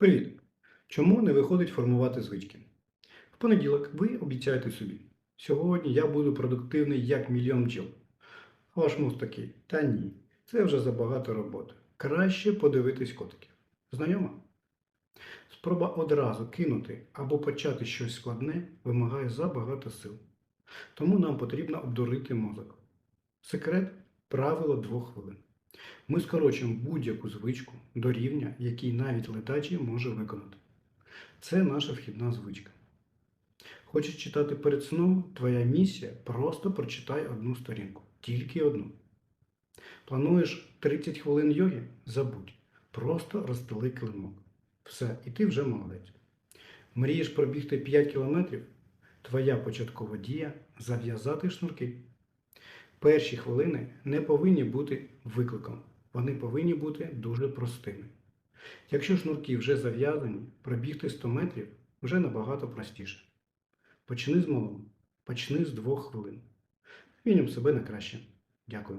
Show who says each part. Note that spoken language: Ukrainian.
Speaker 1: Привіт! Чому не виходить формувати звички? В понеділок ви обіцяєте собі. Сьогодні я буду продуктивний як мільйон бджіл. А ваш мозк такий, та ні, це вже забагато роботи. Краще подивитись котиків. Знайомо? Спроба одразу кинути або почати щось складне вимагає забагато сил. Тому нам потрібно обдурити мозок. Секрет правило двох хвилин. Ми скорочуємо будь-яку звичку до рівня, який навіть летачий може виконати. Це наша вхідна звичка. Хочеш читати перед сном? Твоя місія просто прочитай одну сторінку. Тільки одну. Плануєш 30 хвилин йоги? Забудь. Просто розстели килимок. Все, і ти вже молодець. Мрієш пробігти 5 кілометрів? Твоя початкова дія зав'язати шнурки. Перші хвилини не повинні бути викликом. Вони повинні бути дуже простими. Якщо шнурки вже зав'язані, пробігти 100 метрів вже набагато простіше. Почни з малого. Почни з двох хвилин. Мінімум себе на краще. Дякую.